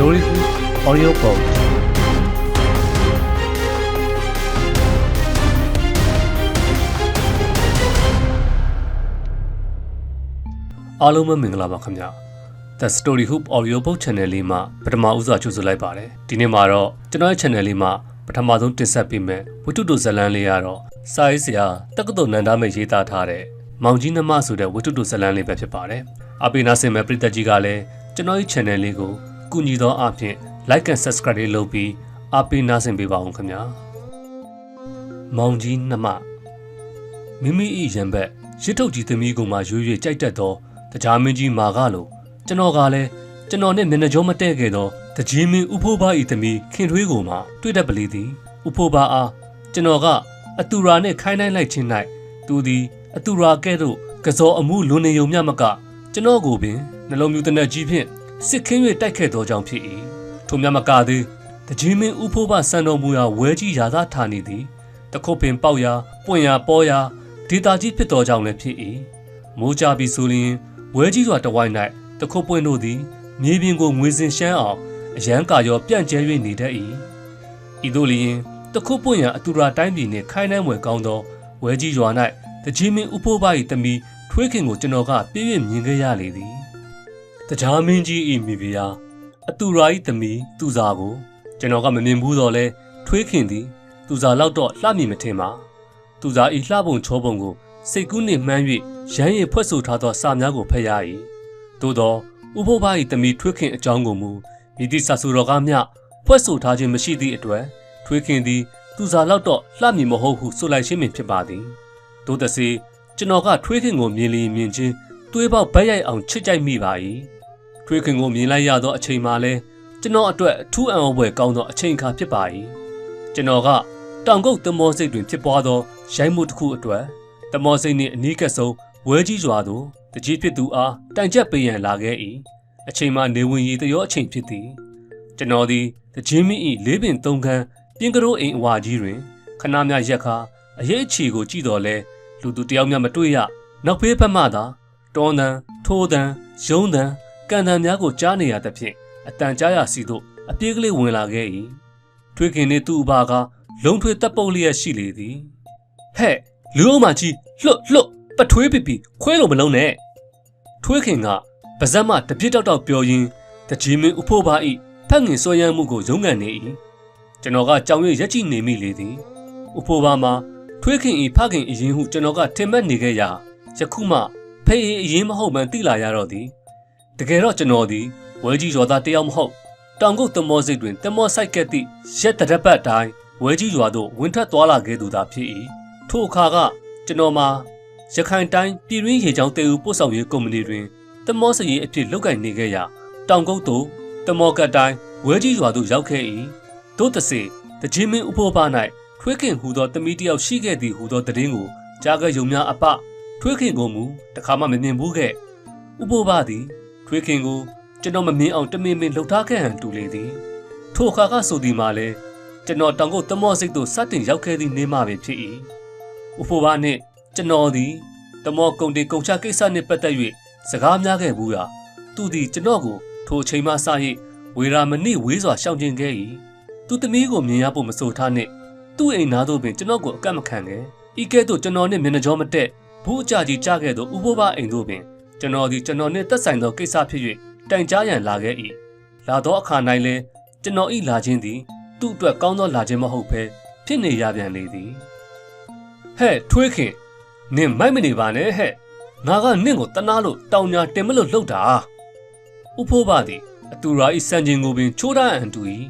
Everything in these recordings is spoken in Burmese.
Story Audio Book အားလုံးပဲမင်္ဂလာပါခင်ဗျာ The Story Hoop Audio Book Channel လေးမှာပထမဦးစွာကြိုဆိုလိုက်ပါတယ်ဒီနေ့မှာတော့ကျွန်တော်ရဲ့ channel လေးမှာပထမဆုံးတင်ဆက်ပေးမယ်ဝတ္ထုတိုဇတ်လန်းလေးကတော့စာရေးဆရာတက္ကသိုလ်နန္ဒမဲ့ရေးသားထားတဲ့မောင်ကြီးနှမဆိုတဲ့ဝတ္ထုတိုဇတ်လန်းလေးပဲဖြစ်ပါတယ်အပိနာစင်မဲ့ပရိသတ်ကြီးကလည်းကျွန်တော်ရဲ့ channel လေးကို ကူညီသောအဖြစ် like and subscribe လေးလုပ်ပြီးအပိနာစင်ပေးပါအောင်ခင်ဗျာမောင်ကြီးနှမမိမိ၏ရံဘက်ရစ်ထုတ်ကြီးသမီးကိုမှရွေရွေကြိုက်တတ်သောတရားမင်းကြီးမာကလိုကျွန်တော်ကလည်းကျွန်တော်နဲ့မျက်နှာကြောမတဲ့ခဲ့သောတကြီးမင်းဥဖိုးဘ၏သမီးခင်ထွေးကိုမှတွေ့တတ်ပလီသည်ဥဖိုးဘအားကျွန်တော်ကအတူရာနှင့်ခိုင်းနိုင်လိုက်ခြင်း၌သူသည်အတူရာကဲ့သို့ကစောအမှုလွန်နေုံမျှမကကျွန်တော်ကိုပင်နှလုံးမြူတနက်ကြီးဖြင့် စစ်ခင်း၍တိုက်ခဲ့သောကြောင့်ဖြစ်၏ထိုမြတ်မကသည်တကြီးမင်းဥဖိုးဘစံတော်မူရာဝဲကြီးရာသာဌာနေသည်တခုတ်ပင်ပေါက်ရာပွင့်ရာပေါ်ရာဒေတာကြီးဖြစ်သောကြောင့်လည်းဖြစ်၏မိုးကြပြီးဆိုရင်ဝဲကြီးစွာတဝိုင်း၌တခုတ်ပွင့်တို့သည်မြေပြင်ကိုငွေစင်ရှမ်းအောင်အရန်ကာရောပြန့်ကျဲ၍နေတတ်၏ဤသို့လျင်တခုတ်ပွင့်ရာအတူရာတိုင်းပြည်နှင့်ခိုင်းနှမ်းွယ်ကောင်းသောဝဲကြီးရွာ၌တကြီးမင်းဥဖိုးပါ၏တမီထွေးခင်ကိုကျွန်တော်ကပြည့်ပြည့်မြင်ခဲ့ရလေသည် တရားမင်းကြီး၏မိဖုရားအတူရာ၏တမီသူစားကိုကျွန်တော်ကမမြင်ဘူးတော့လဲထွေးခင်သည်သူစားလောက်တော့လှမြင်မထင်ပါသူစားဤလှပုံချောပုံကိုစိတ်ကူးနှင့်မှန်း၍ရမ်းရည်ဖွဲ့ဆိုထားသောစာများကိုဖတ်ရ၏သို့သောဥပုဘ၏တမီထွေးခင်အကြောင်းကိုမူမြည်သည့်စာဆိုတော်ကမျှဖွဲ့ဆိုထားခြင်းမရှိသည့်အတွက်ထွေးခင်သည်သူစားလောက်တော့လှမြင်မဟုတ်ဟုဆိုလိုက်ခြင်းပင်ဖြစ်ပါသည်သို့တစေကျွန်တော်ကထွေးခင်ကိုမြင်လျင်မြင်ချင်းတွေးပေါက်ဗက်ရိုက်အောင်ချစ်ကြိုက်မိပါ၏ ထွေးခင်ကိုမြင်လိုက်ရသောအချိန်မှလည်းကျွန်တော်အတွက်အထူးအံ့ဩဖွယ်ကောင်းသောအချိန်အခါဖြစ်ပါ၏ကျွန်တော်ကတောင်ကုတ်တမောစိတ်တွင်ဖြစ်ပွားသောရိုင်းမှုတစ်ခုအတွက်တမောစိတ်နှင့်အနီးကပ်ဆုံးဝဲကြီးရွာသို့တကြီးဖြစ်သူအားတိုင်ချက်ပေးရန်လာခဲ့၏အချိန်မှနေဝင်ရည်တရောအချိန်ဖြစ်သည်ကျွန်တော်သည်တကြီးမင်း၏လေးပင်သုံးခန်းပြင်းကရိုးအိမ်အဝါကြီးတွင်ခဏမြရက်ခါအရေးအချီကိုကြည့်တော်လဲလူသူတယောက်မျှမတွေ့ရနောက်ဖေးဖက်မှသာတောတန်ထိုးတန်ရုံးတန် ကန်တန်များကိုကြားနေရသဖြင့်အတန်ကြားရစီသို့အပြေးကလေးဝင်လာခဲ့၏ထွေးခင်နှင့်သူ့အဘကလုံထွေတပ်ပုတ်လျက်ရှိလေသည်ဟဲ့လူအောင်မကြီးလှွတ်လှွတ်ပထွေးပီပီခွဲလို့မလုံးနဲ့ထွေးခင်ကပါဇက်မတပြစ်တောက်တောက်ပြောရင်းတကြီးမင်းဥဖို့ပါဤဖက်ငင်ဆွဲရမ်းမှုကိုရုံးကန်နေ၏ကျွန်တော်ကကြောင်ရရက်ကြည့်နေမိလေသည်ဥဖို့ပါမှာထွေးခင်ဤဖခင်အရင်ဟုကျွန်တော်ကထင်မှတ်နေခဲ့ရာယခုမှဖေးအရင်မဟုတ်မှန်သိလာရတော့သည် တကယ်တော့ကျွန်တော်သည်ဝဲကြီးရောသားတယောက်မဟုတ်တောင်ကုတ်တမောစိတ်တွင်တမောဆိုင်ကက်သည့်ရက်တရက်ပတ်တိုင်းဝဲကြီးရွာသို့ဝင်ထွက်သွားလာခဲ့သူသာဖြစ်၏ထိုအခါကကျွန်တော်မှာရခိုင်တိုင်းပြည်တွင်းရေချောင်းတေဦးပို့ဆောင်ရေးကုမ္ပဏီတွင်တမောစရေးအဖြစ်လုပ်ကိုင်နေခဲ့ရာတောင်ကုတ်သို့တမောကတ်တိုင်းဝဲကြီးရွာသို့ရောက်ခဲ့၏တို့တစေတကြီးမင်းဥဖို့ပါ၌ထွေးခင်ဟူသောတမီတယောက်ရှိခဲ့သည်ဟူသောသတင်းကိုကြားခဲ့ယုံများအပထွေးခင်ကိုမူတခါမှမမြင်ဘူးခဲ့ဥဖို့ပါသည် ထွေးခင်ကိုကျွန်တော်မမြင်အောင်တမင်မင်လှုပ်ထားခဲ့ဟန်တူလေသည်ထိုအခါကဆိုသည်မှာလဲကျွန်တော်တောင်ကုတ်တမော့စိတ်သို့စတင်ရောက်ခဲ့သည့်နေ့မှပင်ဖြစ်၏ဥဖိုဘာနှင့်ကျွန်တော်သည်တမော့ကုံတင်ကုံချကိစ္စနှင့်ပတ်သက်၍စကားများခဲ့ဘူးရာသူသည်ကျွန်တော်ကိုထိုအချိန်မှစ၍ဝေရာမနစ်ဝေးစွာရှောင်ကျဉ်ခဲ့၏သူသမီးကိုမြင်ရဖို့မဆိုထားနှင့်သူ့အိမ်သားတို့ပင်ကျွန်တော်ကိုအကန့်မခံခဲ့ဤကဲ့သို့ကျွန်တော်နှင့်မျက်နှာကြောမတက်ဘူးအကြကြီးကြားခဲ့သောဥဖိုဘာအိမ်တို့ပင် ကျွန်တော်သည်ကျွန်တော်နှင့်သက်ဆိုင်သောကိစ္စဖြစ်၍တိုင်ကြားရန်လာခဲ့၏လာသောအခါ၌လဲကျွန်တော်ဤလာခြင်းသည်သူ့အတွက်ကောင်းသောလာခြင်းမဟုတ်ဘဲဖြစ်နေရပြန်လေသည်ဟဲ့ထွေးခင်နင်မိုက်မနေပါနဲ့ဟဲ့ငါကနင့်ကိုတနာလို့တောင်ညာတင်မလို့လှုပ်တာဥဖိုးပါသည်အတူရာဤစံချင်းကိုပင်ချိုးထားအန်တူ၏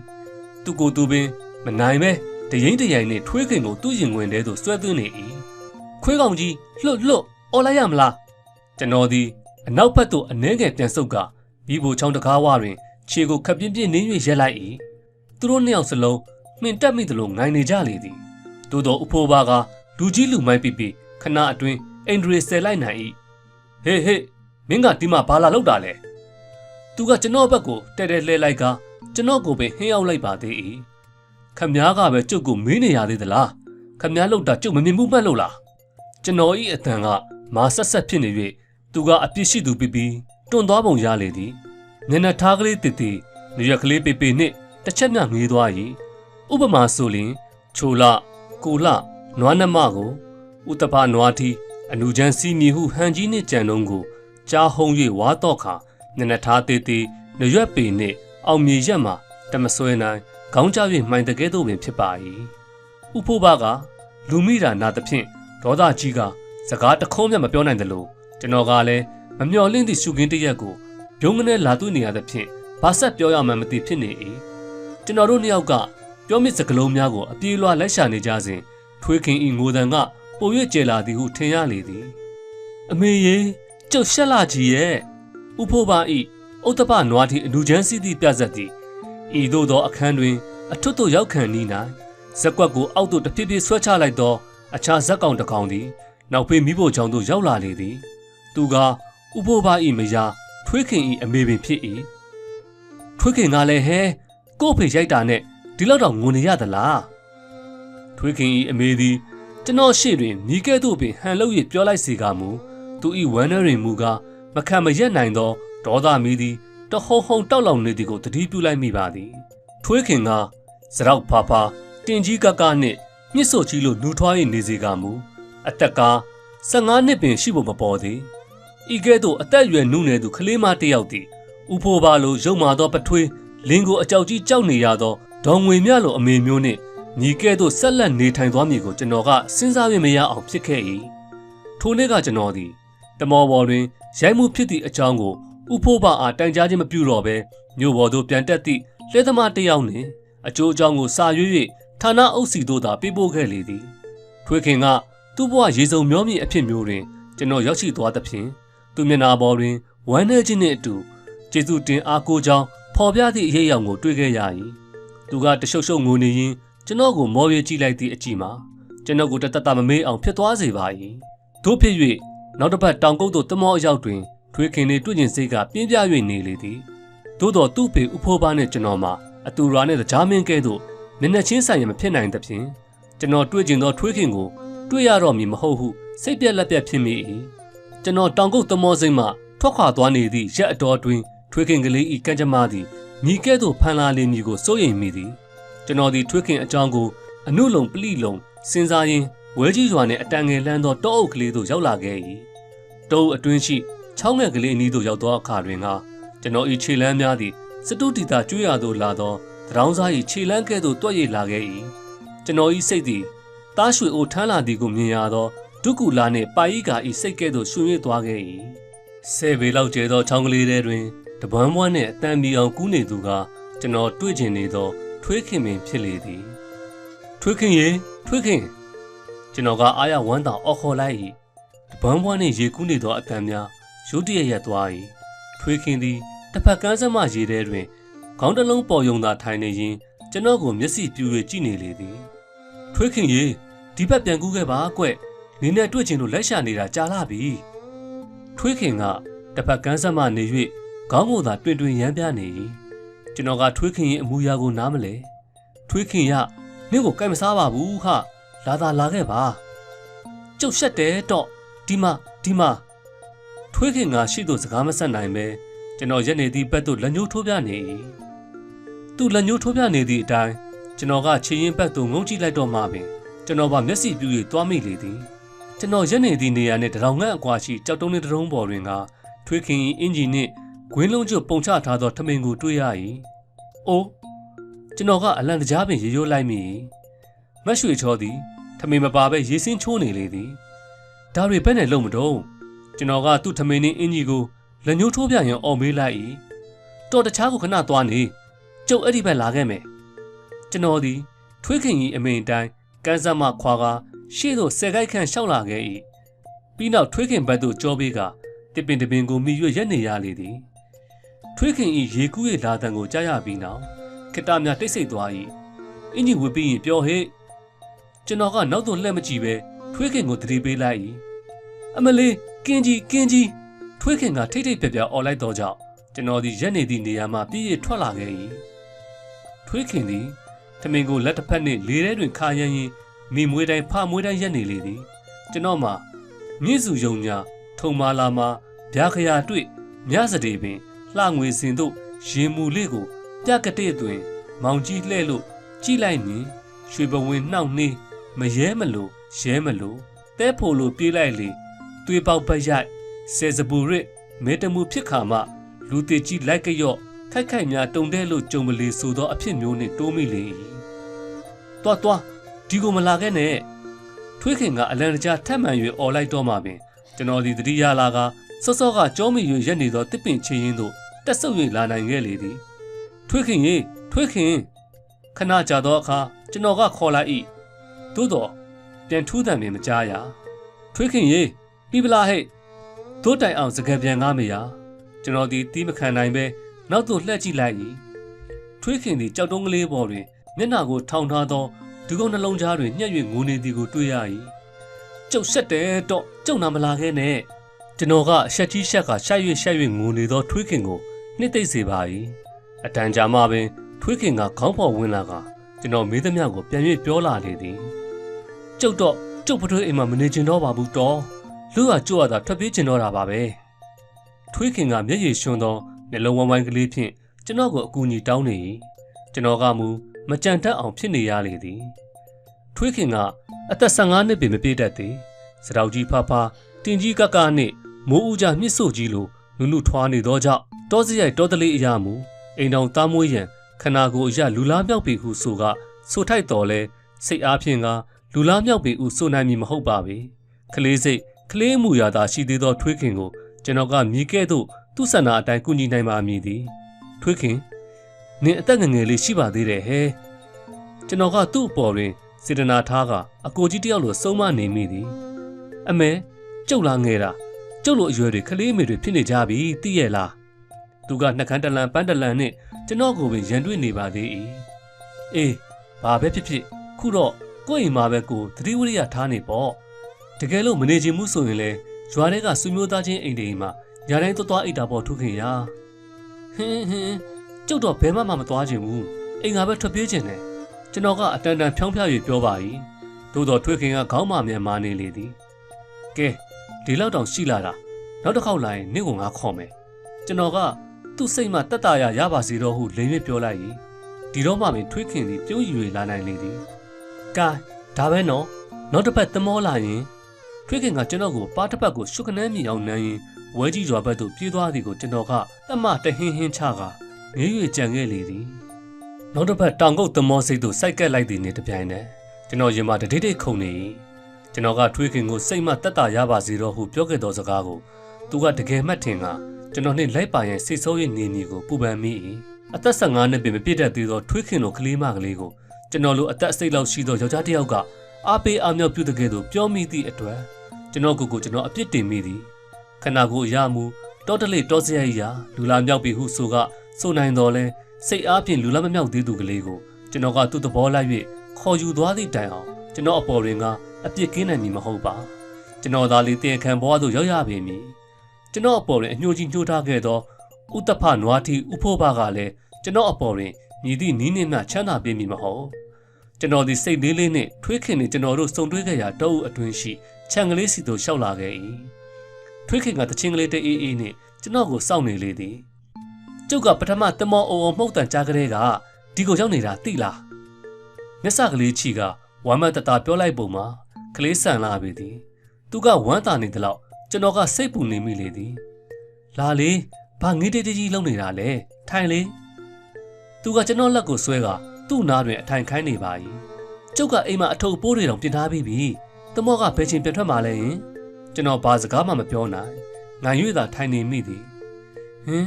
သူကိုယ်သူပင်မနိုင်ပဲတရင်တရိုင်နှင့်ထွေးခင်ကိုသူ့ရင်ဝင်ထဲသို့ဆွဲသွင်းနေ၏ခွေးကောင်ကြီးလှုပ်လှုပ်အော်လိုက်ရမလား ကျွန်တော်သည်အနောက်ဘက်သို့အနှဲငယ်ပြန်ဆုတ်ကမိဖို့ချောင်းတကားဝတွင်ခြေကိုခပ်ပြင်းပြင်းနင်း၍ရက်လိုက်၏သူတို့နှစ်ယောက်စလုံးမှင်တက်မိသလိုငိုင်းနေကြလေသည်သို့သောဥဖိုးဘာကလူကြီးလူမိုင်းပြပြခဏအတွင်းအင်ဒရီဆယ်လိုက်နိုင်၏ဟေးဟေးမင်းကဒီမှာဘာလာလောက်တာလဲသူကကျွန်တော်ဘက်ကိုတဲတဲလှဲလိုက်ကကျွန်တော်ကိုပင်ဟင်းရောက်လိုက်ပါသေး၏ခမည်းကပဲကျုပ်ကိုမေးနေရသေးသလားခမည်းလောက်တာကျုပ်မမြင်ဘူးမှတ်လို့လားကျွန်တော်ဤအတန်ကမာဆက်ဆက်ဖြစ်နေ၍ သူကအပြစ်ရှိသူပြပြီးတွန့်သွားပုံရလေသည်မျက်နှာထားကလေးတည်တည်နေရကလေးပေပေနှင့်တစ်ချက်မျှငေးသွား၏ဥပမာဆိုရင်ချိုလကိုလနွားနမကိုဥတပနွားတီအနူချမ်းစီမီဟုဟန်ကြီးနှင့်ကြံလုံးကိုကြားဟုံ၍ဝါတော့ခါနနထားသေးသေးနရွက်ပေနှင့်အောင်မြေရက်မှတမဆွဲနိုင်ခေါင်းကျ၍မှိုင်တကဲသို့ပင်ဖြစ်ပါ၏ဥဖို့ဘကလူမိတာနာသဖြင့်ဒေါသကြီးကစကားတခုံးမျှမပြောနိုင်သလို ကျွန်တော်ကလည်းမမျှော်လင့်သည့်ရှုခင်းတစ်ရက်ကိုပြုံးကနေလာတွေ့နေရသဖြင့်ဘာဆက်ပြောရမှန်းမသိဖြစ်နေ၏ကျွန်တော်တို့နှစ်ယောက်ကပြောမိစကလုံးများကိုအပြေးလွှာလက်ရှာနေကြစဉ်ထွေးခင်ဤငိုတန်ကပို၍ကျေလာသည်ဟုထင်ရလေသည်အမေရေကျုပ်ရှက်လာကြီးရဲ့ဥဖို့ပါဤဥတ္တပနွားတီအနူချမ်းစီးသည့်ပြဇက်သည်ဤသို့သောအခန်းတွင် အထွတ်သို့ရောက်ခံနေ၌ဇက်ကွက်ကိုအောက်သို့တဖြည်းဖြည်းဆွဲချလိုက်သောအခြားဇက်ကောင်တစ်ကောင်သည် နောက်ဖေးမိဖို့ချောင်းသို့ရောက်လာလေသည် သူကဥဖို့ပါဤမယားထွေးခင်ဤအမေပင်ဖြစ်၏ထွေးခင်ကလည်းဟဲကို့ဖေရိုက်တာနဲ့ဒီလောက်တော့ငုံနေရသလားထွေးခင်ဤအမေသည်ကျွန်တော်ရှေ့တွင်မိကဲ့သို့ပင်ဟန်လို့၍ပြောလိုက်စေကမူသူဤဝမ်းနည်းတွင်မူကားမခံမရက်နိုင်သောဒေါသမီသည်တဟုံဟုံတောက်လောင်နေသည်ကိုတတိပြုလိုက်မိပါသည်ထွေးခင်ကစရောက်ဖာဖာတင်ကြီးကကနှင့်မြစ်စော်ကြီးလိုနူထွား၍နေစေကမူအသက်က15နှစ်ပင်ရှိဖို့မပေါ်သေး ဤကဲ့သို့အသက်အရွယ်နုနယ်သူကလေးမတစ်ယောက်သည်ဥဖိုးပါလိုရုံမာသောပထွေးလင်ကိုအကြောက်ကြီးကြောက်နေရသောဒေါငွေမြလိုအမေမျိုးနှင့်ညီကဲ့သို့ဆက်လက်နေထိုင်သွားမည်ကိုကျွန်တော်ကစဉ်းစား၍မရအောင်ဖြစ်ခဲ့၏ထိုနေ့ကကျွန်တော်သည်တမော်ပေါ်တွင်ရိုက်မှုဖြစ်သည့်အကြောင်းကိုဥဖိုးပါအားတိုင်ကြားခြင်းမပြုတော့ဘဲမြို့ပေါ်သို့ပြန်တက်သည့်လဲသမားတစ်ယောက်နှင့်အကျိုးအကြောင်းကိုစာရွေး၍ဌာနအုပ်စီတို့သာပေးပို့ခဲ့လေသည်ထွေးခင်ကသူ့ဘဝရေစုံမျောမြင့်အဖြစ်မျိုးတွင်ကျွန်တော်ရောက်ရှိသွားသဖြင့် သူမျက်နှာပေါ်တွင်ဝမ်းနည်းခြင်းနှင့်အတူကျေးဇူးတင်အားကိုးကြောင်းဖော်ပြသည့်အရေးအယောင်ကိုတွေ့ခဲ့ရ၏သူကတရှုပ်ရှုပ်ငိုနေရင်းကျွန်တော်ကိုမော်ရကြည့်လိုက်သည့်အကြည့်မှာကျွန်တော်ကိုတတတမမေးအောင်ဖြစ်သွားစေပါ၏တို့ဖြစ်၍နောက်တစ်ပတ်တောင်ကုတ်သို့တမောအရောက်တွင်ထွေးခင်နှင့်တွေ့ကျင်စိတ်ကပြင်းပြ၍နေလေသည်သို့တော်သူ့ဖေဥဖိုးပါနှင့်ကျွန်တော်မှာအတူရာနှင့်ကြားမင်းကဲ့သို့နည်းနည်းချင်းဆိုင်ရမဖြစ်နိုင်သဖြင့်ကျွန်တော်တွေ့ကျင်သောထွေးခင်ကိုတွေ့ရတော့မည်မဟုတ်ဟုစိတ်ပြက်လက်ပြက်ဖြစ်မိ၏ ကျွန်တော်တောင်ကုတ်တမောစိမ့်မှထွက်ခွာသွားနေသည့်ရက်အတော်တွင်ထွေးခင်ကလေးဤကံကြမ္မာသည်မိကဲ့သို့ဖန်လာလေမည်ကိုစိုးရိမ်မိသည်ကျွန်တော်သည်ထွေးခင်အကြောင်းကိုအနုလုံပလိလုံစဉ်းစားရင်းဝဲကြီးရွာနှင့်အတန်ငယ်လန်းသောတောအုပ်ကလေးသို့ရောက်လာခဲ့၏တောအုပ်အတွင်းရှိချောင်းငယ်ကလေးအနီးသို့ရောက်သောအခါတွင်ကကျွန်တော်ဤခြေလမ်းများသည်စတုတီတာကျွေးရသို့လာသောတရောင်းစား၏ခြေလမ်းကဲ့သို့တွက်ရလာခဲ့၏ကျွန်တော်ဤစိတ်သည်တားရွှေအိုထမ်းလာသည်ကိုမြင်ရသော ဒုက္ကူလာနှင့်ပါယိကာဤစိတ်ကဲ့သို့ရှင်၍သွားခဲ့၏ဆယ်ပေလောက်ကျဲသောချောင်းကလေးထဲတွင်တပန်းမွန်းနှင့်အတန်မီအောင်ကူးနေသူကကျွန်တော်တွေ့ကျင်နေသော ထွေးခင်ပင်ဖြစ်လေသည်ထွေးခင်ရေထွေးခင်ကျွန်တော်ကအားရဝမ်းသာအော်ခေါ်လိုက်၏တပန်းမွန်းနှင့်ရေကူးနေသောအတန်များရုတ်တရက်ရက်သွား၏ထွေးခင်သည်တစ်ဖက်ကန်းစမရေထဲတွင်ခေါင်းတစ်လုံးပေါ်ယုံသာထိုင်နေရင်ကျွန်တော်ကိုမျက်စိပြူ၍ကြည့်နေလေသည်ထွေးခင်ရေဒီဘက်ပြန်ကူးခဲ့ပါကွ နေနဲ့တွေ့ချင်လို့လက်ရှာနေတာကြာလာပြီထွေးခင်ကတစ်ဖက်ကန်းစမနေ၍ခေါင်းကိုသာတွင်တွင်ရမ်းပြနေ၏ကျွန်တော်ကထွေးခင်ရဲ့အမူအရာကိုနားမလဲထွေးခင်ရနင့်ကိုကြိုက်မစားပါဘူးဟာလာသာလာခဲ့ပါကျုပ်ရှက်တယ်တော့ဒီမှာဒီမှာထွေးခင်ကရှိသူစကားမဆက်နိုင်ပဲကျွန်တော်ရက်နေသည့်ဘက်သို့လက်ညှိုးထိုးပြနေ၏သူလက်ညှိုးထိုးပြနေသည့်အတိုင်းကျွန်တော်ကခြေရင်ဘက်သို့ငုံကြည့်လိုက်တော့မှပင်ကျွန်တော်ကမျက်စိပြူ၍သွားမိလေသည် ကျွန်တော်ရက်နေသည့်နေရာနှင့်တရောင်ငန့်အကွာရှိကြောက်တုံးနှင့်တရုံးပေါ်တွင်ကထွေးခင်၏အင်ဂျီနှင့်ဂွင်းလုံးကျွတ်ပုံချထားသောထမင်းကိုတွေ့ရ၏။အိုးကျွန်တော်ကအလံတကြားပင်ရေရိုးလိုက်မိ။မတ်ရွှေချောသည်ထမင်းမပါဘဲရေစင်းချိုးနေလေသည်။ဒါတွေဘယ်နဲ့လုံမတော့ကျွန်တော်ကသူ့ထမင်းနှင်းအင်ဂျီကိုလက်ညှိုးထိုးပြရင်အော်မေးလိုက်၏။တော်တခြားကိုခဏသွားနေ။ကျုပ်အဲ့ဒီဘက်လာခဲ့မယ်။ကျွန်တော်သည်ထွေးခင်ကြီးအမိန်တိုင်းကန်းစမ်းမှခွာကာ ရှေ့သို့ဆယ်ကိုက်ခန့်ရှောက်လာခဲ့၏။ပြီးနောက်ထွေးခင်ဘက်သို့ကြောပေးကတစ်ပင်တစ်ပင်ကိုမိရွရက်နေရလေသည်။ထွေးခင်ဤရေကူးရဲ့လာတန်ကိုကြားရပြီးနောက်ခိတ္တမြတိတ်ဆိတ်သွား၏။အင်ကြီးဝစ်ပြီးရင်ပြောဟဲ့ကျွန်တော်ကနောက်သို့လှည့်မကြည့်ပဲထွေးခင်ကိုတတိပေးလိုက်၏။အမလေးကင်းကြီးကင်းကြီးထွေးခင်ကထိတ်ထိတ်ပြပြအော်လိုက်တော့ကြောင့်ကျွန်တော်ဒီရက်နေသည့်နေရာမှပြည့်ရထွက်လာခဲ့၏ထွေးခင်သည်ထမင်ကိုလက်တစ်ဖက်နှင့်လေထဲတွင်ခါရမ်းရင် မိမွေးတိုင်းဖမွေးတိုင်းရက်နေလေသည်ကျွန်တော်မှမြင့်စုယုံညာထုံမာလာမှာဗျာခရာတွေ့မြစတေပင်လှငွေစင်တို့ရင်မူလေးကို ပြကတဲ့တွင် မောင်ကြီးလှဲ့လို့ကြည့်လိုက်မြင်ရွှေဘဝင်နှောက်နှေးမရဲမလို့ရဲမလို့တဲဖို့လို့ပြေးလိုက်လေသွေးပေါက်ပတ်ရိုက်ဆယ်စပူရစ်မေတမှုဖြစ်ခါမှလူတေကြီးလိုက်ကြော့ခိုက်ခိုက်များတုံတဲ့လို့ကြုံမလီဆိုသောအဖြစ်မျိုးနှင့်တိုးမိလေ၏တွားတွား ဒီကိုမလာခဲ့နဲ့ထွေးခင်ကအလန်တကြားထက်မှန်၍អော်လိုက်တော့မှပင်ကျွန်တော်ဒီတတိယလာကစောစောကကြောမိ၍ရက်နေသောတစ်ပင်ချင်းရင်တို့တက်ဆုပ်၍လာနိုင်ခဲ့လေသည်ထွေးခင်ရေထွေးခင်ခဏကြာသောအခါကျွန်တော်ကခေါ်လိုက်၏သို့တော့ပြန်ထူးတံပင်မကြားရထွေးခင်ရေပြီးပလားဟဲ့တို့တိုင်အောင်စကံပြန်ကားမရကျွန်တော်ဒီတီးမခံနိုင်ပဲနောက်သို့လှည့်ကြည့်လိုက်၏ထွေးခင်သည်ကြောက်တုံးကလေးပေါ်တွင်မျက်နှာကိုထောင်ထားသော ဒုကုန်းနှလုံးသားတွင်ညှက်၍ငိုနေသည်ကိုတွေ့ရ၏ကျုပ်ဆက်တယ်တော့ကျုပ်နာမလာခဲ့နဲ့ကျွန်တော်ကအဆက်ကြီးရှက်ကရှက်၍ရှက်၍ငိုနေသောထွေးခင်ကိုနှစ်သိမ့်စေပါ၏အတန်ကြာမှပင်ထွေးခင်ကခေါင်းပေါ်ဝင်လာကကျွန်တော်မေးသမျှကိုပြန်၍ပြောလာလေသည်ကျုပ်တော့ကျုပ်ပထွေးအိမ်မှာမနေချင်တော့ပါဘူးတော့လူကကြွရတာထွက်ပြေးချင်တော့တာပါပဲထွေးခင်ကမျက်ရည်ရွှန်းသောနှလုံးဝိုင်းဝိုင်းကလေးဖြင့်ကျွန်တော်ကိုအကူအညီတောင်းနေ၏ကျွန်တော်ကမူ မကြံတတ်အောင်ဖြစ်နေရလေသည်ထွေးခင်ကအသက်15နှစ်ပင်မပြည့်တတ်သည်စတောက်ကြီးဖဖတင်ကြီးကကနှင့်မိုးဦးကြမြစ်ဆို့ကြီးလိုနုနုထွားနေသောကြောင့်တောစရိုက်တောတလေးအရာမူအိမ်တော်သားမွေးရန်ခနာကိုအရလူလားမြောက်ပြီဟုဆိုကဆိုထိုက်တော်လဲစိတ်အားဖြင့်ကလူလားမြောက်ပြီဟုဆိုနိုင်မည်မဟုတ်ပါပေကလေးစိတ်ကလေးမှုရာသာရှိသေးသောထွေးခင်ကိုကျွန်တော်ကမြည်ခဲ့သို့သူ့ဆန္ဒအတိုင်းကူညီနိုင်ပါမည်သည်ထွေးခင် နင်အသက်ငယ်ငယ်လေးရှိပါသေးတယ်ဟဲကျွန်တော်ကသူ့အပေါ်တွင်စေတနာထားကအကိုကြီးတယောက်လိုစုံမနေမိသည်အမေကျုပ်လာငယ်တာကျုပ်လိုအရွယ်တွေကလေးမေတွေဖြစ်နေကြပြီသိရဲ့လားသူကနှကန်းတလန်ပန်းတလန်နဲ့ကျွန်တော်ကိုပင်ရန်တွေ့နေပါသေး၏အေးဘာပဲဖြစ်ဖြစ်ခုတော့ကိုယ့်အိမ်မှာပဲကိုသတိဝရိယထားနေပေါ့တကယ်လို့မနေချင်မှုဆိုရင်လေရွာထဲကဆွေမျိုးသားချင်းအိမ်တွေမှာညာတိုင်းသွားသွားအိတ်တာပေါ့ထုခင်ရဟင်းဟင်း ကျုပ်တော့ဘယ်မှမသွားချင်ဘူးအိမ်ကပဲထွက်ပြေးချင်တယ်ကျွန်တော်ကအတန်တန်ဖြောင်းဖြ၍ပြောပါ၏သို့တော်ထွေခင်ကခေါင်းမာမြန်မာနေလေသည်ကဲဒီလောက်တောင်ရှိလာတာနောက်တစ်ခေါက်လာရင်နင့်ကိုငါခေါ်မယ်ကျွန်တော်ကသူ့စိတ်မှတက်တာရရပါစေတော့ဟုလိမ်ရပြောလိုက်၏ဒီတော့မှပင်ထွေးခင်သည်ပြုံးရည်လာနိုင်လေသည်ကဲဒါပဲနော်နောက်တစ်ပတ်သမောလာရင်ထွေးခင်ကကျွန်တော်ကိုပါတစ်ပတ်ကိုရှုခနန်းမြေအောင်နမ်းရင်ဝဲကြီးရွာဘက်သို့ပြေးသွားသည်ကိုကျွန်တော်ကတမတဟင်းဟင်းချက ငေးရွေကြံခဲ့လေသည်နောက်တစ်ပတ်တောင်ကုတ်သမောစိတ်သို့စိုက်ကက်လိုက်သည်နှင့်တပြိုင်နက်ကျွန်တော်ရင်မတတိတိတ်ခုန်နေ၏ကျွန်တော်ကထွေးခင်ကိုစိတ်မှတက်တာရပါစေတော့ဟုပြောခဲ့သောစကားကိုသူကတကယ်မှတ်ထင်ကကျွန်တော်နှင့်လိုက်ပါရန်စိတ်ဆိုး၍နေမည်ကိုပူပန်မိ၏အသက်15နှစ်ပင်မပြည့်တတ်သေးသောထွေးခင်လိုကလေးမကလေးကိုကျွန်တော်လိုအသက်အစိတ်လောက်ရှိသောယောက်ျားတစ်ယောက်ကအားပေးအားမြောက်ပြုတဲ့ကဲ့သို့ပြောမိသည့်အတွက်ကျွန်တော်ကိုယ်ကိုကျွန်တော်အပြစ်တင်မိသည်ခန္ဓာကိုယ်အရာမူတောတလေတောစရိုက်ရာလူလာမြောက်ပြီဟုဆိုက ဆိုနိုင်တော်လဲစိတ်အားဖြင့်လူလာမမြောက်သေးသူကလေးကိုကျွန်တော်ကသူ့သဘောလိုက်၍ခေါ်ယူသွားသည့်တိုင်အောင်ကျွန်တော်အပေါ်တွင်ကအပြစ်ကင်းနိုင်မည်မဟုတ်ပါကျွန်တော်သားလေးတင်ခံဘဝသို့ရောက်ရပေမည်ကျွန်တော်အပေါ်တွင်အညှို့ကြီးညှို့ထားခဲ့သောဥတဖနွားတီဥဖို့ဘကလည်းကျွန်တော်အပေါ်တွင်မြည်သည့်နီးနှင်းမှချမ်းသာပေးမည်မဟုတ်ကျွန်တော်ဒီစိတ်လေးလေးနဲ့ထွေးခင်နဲ့ကျွန်တော်တို့စုံတွဲခဲ့ရာတောအုပ်အတွင်းရှိခြံကလေးစီသို့ရှောက်လာခဲ့၏ထွေးခင်ကတချင်းကလေးတအေးအေးနဲ့ကျွန်တော်ကိုစောင့်နေလေသည် ကျုပ်ကပထမတမောအုံအောင်မှုတ်တန်ကြားကလေးကဒီကိုရောက်နေတာသိလားမျက်စကလေးချီကဝမ်းမတတာပြောလိုက်ပုံမှာကလေးဆန်လာပြီသည်သူကဝမ်းသာနေသလောက်ကျွန်တော်ကစိတ်ပူနေမိလေသည်လာလေဘာငေးတေးတေးကြီးလုံနေတာလဲထိုင်လေသူကကျွန်တော်လက်ကိုဆွဲကသူ့နားတွင်အထိုင်ခိုင်းနေပါ၏ကျုပ်ကအိမ်မှာအထုပ်ပိုးတွေတောင်ပြင်ထားပြီးပြီတမောကဘယ်ချိန်ပြန်ထွက်มาလဲယင်ကျွန်တော်ဘာစကားမှမပြောနိုင်ငိုင်ရွေ့သာထိုင်နေမိသည်ဟင်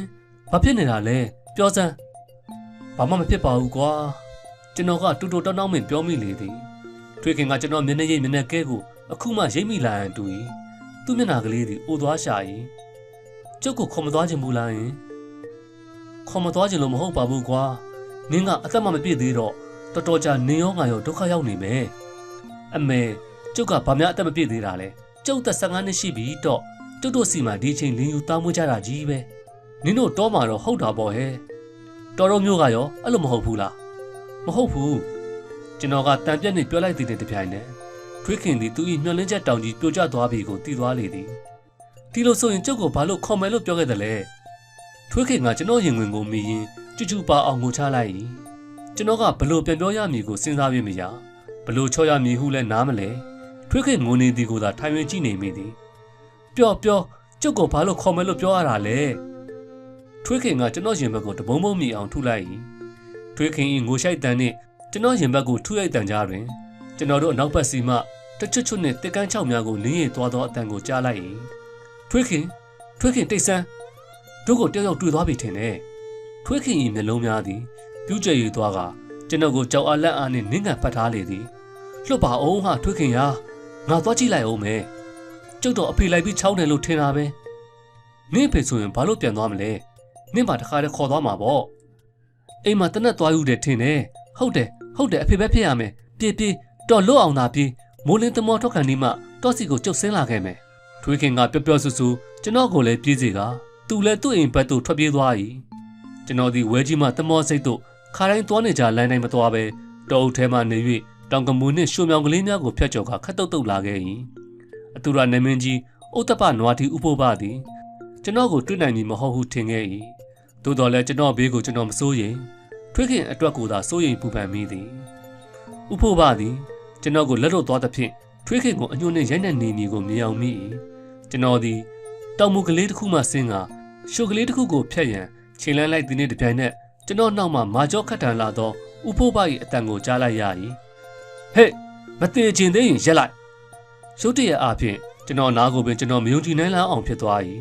ဘာဖြစ်နေတာလဲပြောစမ်းဘာမှမဖြစ်ပါဘူးကွာကျွန်တော်ကတူတူတောင်းတောင်းမင်ပြောမိလေသည်ထွေခင်ကကျွန်တော်မျက်နှာရိပ်မျက်နှာကဲကိုအခုမှရိပ်မိလာရန်တူ၏သူ့မျက်နှာကလေးသည်အိုသွားရှာ၏ကျုပ်ကိုခေါ်မသွားခြင်းဘူးလားယင်ခေါ်မသွားခြင်းလို့မဟုတ်ပါဘူးကွာနင်းကအသက်မှမပြည့်သေးတော့တော်တော်ကြာနေရောငါရောဒုက္ခရောက်နေမယ်အမေကျုပ်ကဗမာအသက်မပြည့်သေးတာလဲကျုပ်သက်15နှစ်ရှိပြီတော့ကျုပ်တို့စီမှာဒီချိန်လင်းယူတောင်းမွေးကြတာကြီးပဲ နင်းတို့တောမှာတော့ဟုတ်တာပေါ့ဟဲ့တော်တော်မျိုးကရောအဲ့လိုမဟုတ်ဘူးလားမဟုတ်ဘူးကျွန်တော်ကတန်ပြက်နေပြောလိုက်သေးတဲ့တပြိုင်နက်ထွေးခင်သည်သူ၏မျောလင်းချက်တောင်ကြီးပြိုကျသွားပြီကိုသိသွားလေသည်ဒီလိုဆိုရင်ကျုပ်ကိုဘာလို့ခေါ်မယ်လို့ပြောခဲ့တယ်လဲထွေးခင်ကကျွန်တော်ရင်ဝင်ကိုမိရင်ကျူကျူပါအောင်ငိုချလိုက်၏ကျွန်တော်ကဘလို့ပြန်ပြောရမည်ကိုစဉ်းစားပြီးမရဘလို့ချော့ရမည်ဟုလည်းနားမလဲထွေးခင်ငိုနေသည်ကိုသာထိုင်ဝင်ကြည့်နေမိသည်ပျော့ပျော့ကျုပ်ကဘာလို့ခေါ်မဲလို့ပြောရတာလဲ ထွေးခင်ကကျွန်တော်ရင်ဘက်ကိုတဘုံဘုံမြည်အောင်ထုလိုက်၏ထွေးခင်၏ငိုရှိုက်တန်နှင့်ကျွန်တော်ရင်ဘက်ကိုထုရိုက်တန်ကြားတွင်ကျွန်တော်တို့အနောက်ဘက်စီမှတချွတ်ချွတ်နှင့်တစ်ကန်းချောက်များကိုလင်းရည်သွားသောအတန်ကိုကြားလိုက်၏ထွေးခင်ထွေးခင်တိတ်ဆန်းတို့ကိုတယောက်ယောက်တွေ့သွားပြီထင်တယ်ထွေးခင်၏မျက်လုံးများသည်ပြူးကျဲ၍သွားကကျွန်တော်ကိုကြောက်အားလက်အားနှင့်နင်းငံပတ်ထားလေသည်လွတ်ပါအောင်ဟာထွေးခင်ရာငါသွားကြည့်လိုက်အောင်မယ်ကျုပ်တော့အဖေလိုက်ပြီးချောင်းတယ်လို့ထင်တာပဲနင့်အဖေဆိုရင်ဘာလို့ပြန်သွားမလဲ နင့်ပါတခါတည်းခေါ်သွားမှာပေါ့အိမ်မှာတနက်သွားယူတယ်ထင်တယ်ဟုတ်တယ်ဟုတ်တယ်အဖေပဲဖြစ်ရမယ်ပြေးပြေးတော်လွတ်အောင်သာပြေးမိုးလင်းသမောထောက်ခံဒီမှတောစီကိုကျုပ်ဆင်းလာခဲ့မယ်ထွေးခင်ကပျော့ပျော့ဆူဆူကျွန်တော်ကိုလည်းပြေးစီကသူလည်းသူ့အိမ်ဘက်သို့ထွက်ပြေးသွား၏ကျွန်တော်ဒီဝဲကြီးမှသမောစိတ်တို့ခါတိုင်းသွားနေကြလမ်းတိုင်းမသွားပဲတောအုပ်ထဲမှနေ၍တောင်ကမူနှင့်ရွှေမြောင်ကလေးများကိုဖျက်ကျော်ကခတ်တုတ်တုတ်လာခဲ့၏အတူရနေမင်းကြီးဥတ္တပနွားတီဥပုပ္ပသည်ကျွန်တော်ကိုတွေ့နိုင်မည်မဟုတ်ဟုထင်ခဲ့၏ သို့တော်လည်းကျွန်တော်ဘေးကိုကျွန်တော်မစိုးရင်ထွေးခင်အတွက်ကိုသာစိုးရိမ်ပူပန်မိသည်ဥပုပ္ပသည်ကျွန်တော်ကိုလက်လွတ်သွားသဖြင့်ထွေးခင်ကိုအညွန့်နဲ့ရိုက်နှက်နေမည်ကိုမြင်အောင်မိ၏ကျွန်တော်သည်တောင်မူကလေးတစ်ခုမှဆင်းကရှိုကလေးတစ်ခုကိုဖျက်ရန်ချိန်လန်းလိုက်သည်နှင့်တပြိုင်နက်ကျွန်တော်နောက်မှမာကြောခတ်တန်လာသောဥပုပ္ပ၏အတန်ကိုကြားလိုက်ရ၏ဟဲ့မသေးချင်သေးရင်ရက်လိုက်ရုတ်တရက်အားဖြင့်ကျွန်တော်နားကိုပင်ကျွန်တော်မယုံကြည်နိုင်လောက်အောင်ဖြစ်သွား၏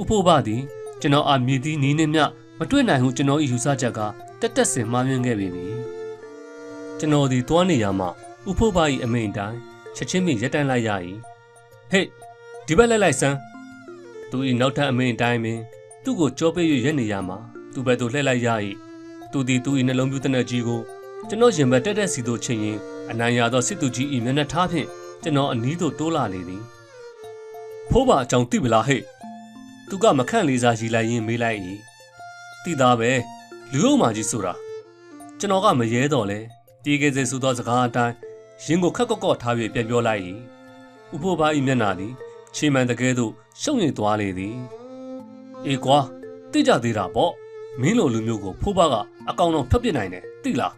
ဥပုပ္ပသည် ကျွန်တော်အားမြည်သည့်နီးနှင့်မျှမတွေ့နိုင်ဟုကျွန်တော်၏ယူဆချက်ကတက်တက်စင်မှားမြင်ခဲ့ပေပြီကျွန်တော်သည်တွားနေရမှဥပုပ္ပ၏အမိန်တိုင်းချက်ချင်းမိရက်တန်းလိုက်ရ၏ဟေ့ဒီဘက်လိုက်လိုက်စမ်းသူ၏နောက်ထပ်အမိန်တိုင်းပင်သူ့ကိုကြောပေး၍ရက်နေရမှသူ့ဘက်သို့လှည့်လိုက်ရ၏သူသည်သူ၏နှလုံးပြူးတနက်ကြီးကိုကျွန်တော်ရင်ဘက်တက်တက်စီသို့ချိန်ရင်အနိုင်ရသောစစ်သူကြီး၏မျက်နှာထားဖြင့်ကျွန်တော်အနီးသို့တိုးလာလေသည်ဖိုးပါအကြောင်းသိပလားဟဲ့ သူကမခန့်လေးစားရီလိုက်ရင်မေးလိုက်၏သိသားပဲလူ့အုံမာကြီးဆိုတာကျွန်တော်ကမရဲတော့လဲတီးကဲစေဆိုသောစကားအတိုင်းရင်ကိုခက်ကော့ကော့ထား၍ပြန်ပြောလိုက်၏ဥဖို့ပါ၏မျက်နှာသည်ချေမှန်တကယ်သို့ရှုံရိမ်သွားလေသည်အေးကွာသိကြသေးတာပေါ့မင်းလိုလူမျိုးကိုဖိုးပါကအကောင်တော့ဖျက်ပစ်နိုင်တယ်သိလား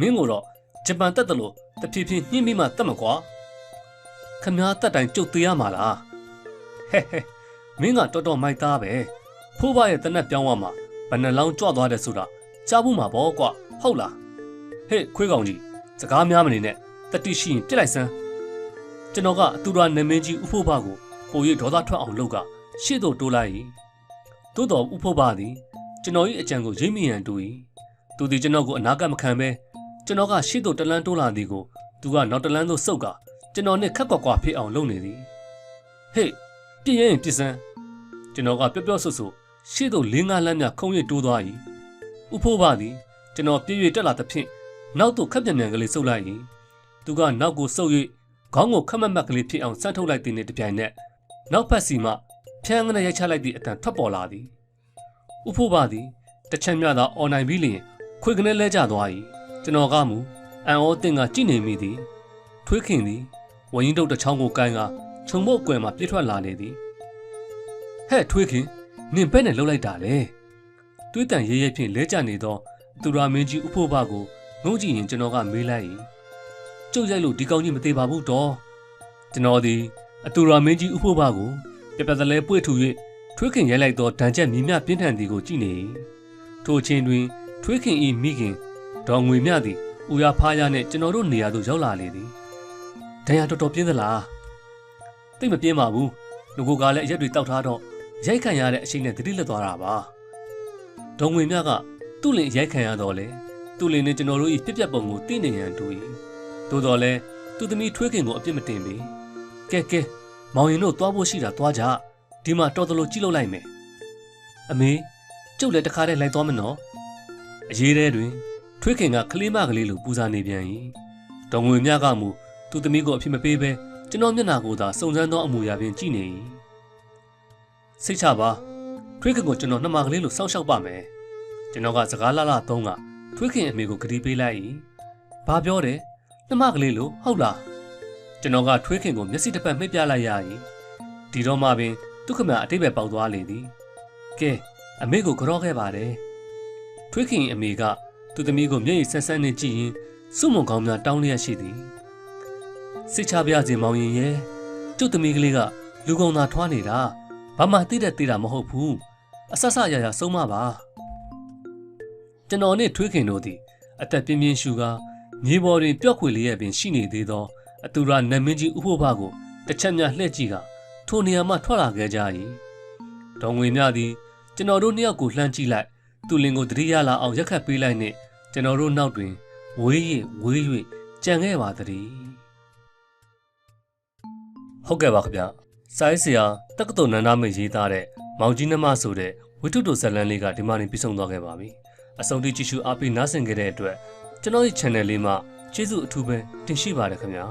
မင်းကိုတော့ဂျပန်တက်တယ်လို့တဖြည်းဖြည်းညှင်းပြီးမှတတ်မကွာခမားတက်တိုင်းကြုတ်သေးရမှာလားဟဲ့ဟဲ့ မင်းကတော်တော်မိုက်သားပဲဖိုးပါရဲ့တနက်ပြောင်းသွားမှာဘယ်နှလောင်းကြွသွားတယ်ဆိုတာကြားဘူးမှာပေါ့ကွာဟုတ်လားဟေ့ခွေးကောင်ကြီးစကားများမနေနဲ့တတိရှိရင်ပြစ်လိုက်စမ်းကျွန်တော်ကအတူရာနမင်းကြီးဥဖို့ဘကိုပို၍ဒေါသထွက်အောင်လုပ်ကရှေ့သို့တိုးလိုက်၏သို့တော်ဥဖို့ဘသည်ကျွန်တော်၏အကြံကိုရိပ်မိရန်တူ၏သူသည်ကျွန်တော်ကိုအနာကမခံဘဲကျွန်တော်ကရှေ့သို့တလန်းတိုးလာသည်ကိုသူကနောက်တလန်းသို့စုပ်ကကျွန်တော်နဲ့ခက်ကွက်ကွာဖြစ်အောင်လုပ်နေသည်ဟေ့ ပြည့်ရင်ပြစ်စမ်းကျွန်တော်ကပျော့ပျော့ဆွဆွရှေ့သို့လင်းကားလမ်းများခုံရတိုးသွား၏ဥဖို့ဘသည်ကျွန်တော်ပြည့်ရတက်လာသဖြင့်နောက်သို့ခက်ပြန်ပြန်ကလေးဆုပ်လိုက်၏သူကနောက်ကိုဆုပ်၍ခေါင်းကိုခက်မက်မက်ကလေးဖြစ်အောင်စမ်းထုတ်လိုက်သည်နှင့်တပြိုင်နက်နောက်ဖက်စီမှဖြန်းကနေရိုက်ချလိုက်သည့်အတန်ထွက်ပေါ်လာသည်ဥဖို့ဘသည်တစ်ချက်မြသာအွန်နိုင်ပြီးလျင်ခွေကနေလဲကျသွား၏ကျွန်တော်ကမူအန်အောတင်ကကြည့်နေမိသည်ထွေးခင်သည်ဝင်းရင်တုတ်တစ်ချောင်းကိုကန်က ခြုံမို့အကွယ်မှာပြစ်ထွက်လာလေသည်ဟဲ့ထွေးခင်နင်ဘဲနဲ့လှုပ်လိုက်တာလေတွေးတန်ရဲရဲဖြင့်လဲကျနေသောသူရာမင်းကြီးဥဖို့ဘကိုငုံကြည့်ရင်ကျွန်တော်ကမေးလိုက်၏ကျုပ်ရိုက်လို့ဒီကောင်းကြီးမသေးပါဘူးတော့ကျွန်တော်သည်အတူရာမင်းကြီးဥဖို့ဘကိုပြပြတလဲပွေ့ထူ၍ထွေးခင်ရိုက်လိုက်သောဒဏ်ချက်မြင်းမြပြင်းထန်သည်ကိုကြည့်နေ၏ထိုအချိန်တွင် ထွေးခင်၏မိခင်ဒေါ်ငွေမြသည်ဦးရဖားရနှင့်ကျွန်တော်တို့နေရာသို့ရောက်လာလေသည်ဒဏ်ရာတော်တော်ပြင်းသလား သိမပြင်းပါဘူးလူကလည်းအရက်တွေတောက်ထားတော့ရိုက်ခံရတဲ့အချိန်နဲ့တတိလက်သွားတာပါဒေါ်ငွေမြကသူ့လင်ရိုက်ခံရတော့လေသူ့လင်နဲ့ကျွန်တော်တို့ဤပြက်ပြက်ပုံကိုသိနေရန်တူ၏သို့တော်လဲသူသမီးထွေးခင်ကိုအပြစ်မတင်ပေကဲကဲမောင်ရင်တို့သွားဖို့ရှိတာသွားကြဒီမှာတော်တော်လို့ကြည့်လို့လိုက်မယ်အမေကျုပ်လည်းတခါတည်းလိုက်သွားမနော်အရေးထဲတွင် ထွေးခင်ကကလေးမကလေးလိုပူဇာနေပြန်၏ဒေါ်ငွေမြကမူသူသမီးကိုအဖြစ်မပေးဘဲ ကျွန်တော်မျက်နှာကိုသာစုံစမ်းသောအမူအရာဖြင့်ကြည့်နေ၏စိတ်ချပါထွေးခင်ကိုကျွန်တော်နှမကလေးလိုစောင့်ရှောက်ပါမယ်ကျွန်တော်ကစကားလာလာသုံးကထွေးခင်အမေကိုဂရီပေးလိုက်၏ဘာပြောတယ်နှမကလေးလိုဟုတ်လားကျွန်တော်ကထွေးခင်ကိုမျက်စိတစ်ပတ်မှိတ်ပြလိုက်ရ၏ဒီတော့မှပင်ဒုက္ခမအတိတ်ပဲပေါက်သွားလေသည်ကဲအမေကိုကြော့ခဲ့ပါတယ်ထွေးခင်အမေကသူ့သမီးကိုမျက်ရည်ဆက်ဆက်နဲ့ကြည့်ရင်စုမုံကောင်းများတောင်းလျက်ရှိသည် စိတ်ချပြစေမောင်ရင်ရဲ့ကျုပ်သမီးကလေးကလူကုန်သာထွားနေတာဘာမှသိတဲ့သိတာမဟုတ်ဘူးအဆဆရရဆုံးမပါကျွန်တော်နဲ့ထွေးခင်တို့သည်အသက်ပြင်းပြင်းရှူကာမြေပေါ်တွင်ပျော့ခွေလေးရဲ့ပင်ရှိနေသေးသောအတူရာနတ်မင်းကြီးဥဖို့ဘကိုတစ်ချက်များလှည့်ကြည့်ကထိုနေရာမှထွက်လာခဲ့ကြ၏ဒေါငွေမြသည်ကျွန်တော်တို့နှစ်ယောက်ကိုလှမ်းကြည့်လိုက်သူလင်ကိုတတိယလာအောင်ရက်ခတ်ပေးလိုက်နှင့်ကျွန်တော်တို့နောက်တွင်ဝေးရဝေး၍ကြံခဲ့ပါသည် ဟုတ်ကဲ့ပါခင်ဗျစိုင်းစရာတက္ကသိုလ်နန္ဒမေရေးသားတဲ့မောင်ကြီးနှမဆိုတဲ့ဝိတုတိုဇက်လန်လေးကဒီမှာနေပြီးဆုံးသွားခဲ့ပါပြီအဆုံးထိကြည့်ရှုအားပေးနားဆင်ခဲ့တဲ့အတွက်ကျွန်တော်ရဲ့ channel လေးမှာကျေးဇူးအထူးပဲတင်ရှိပါတယ်ခင်ဗျာ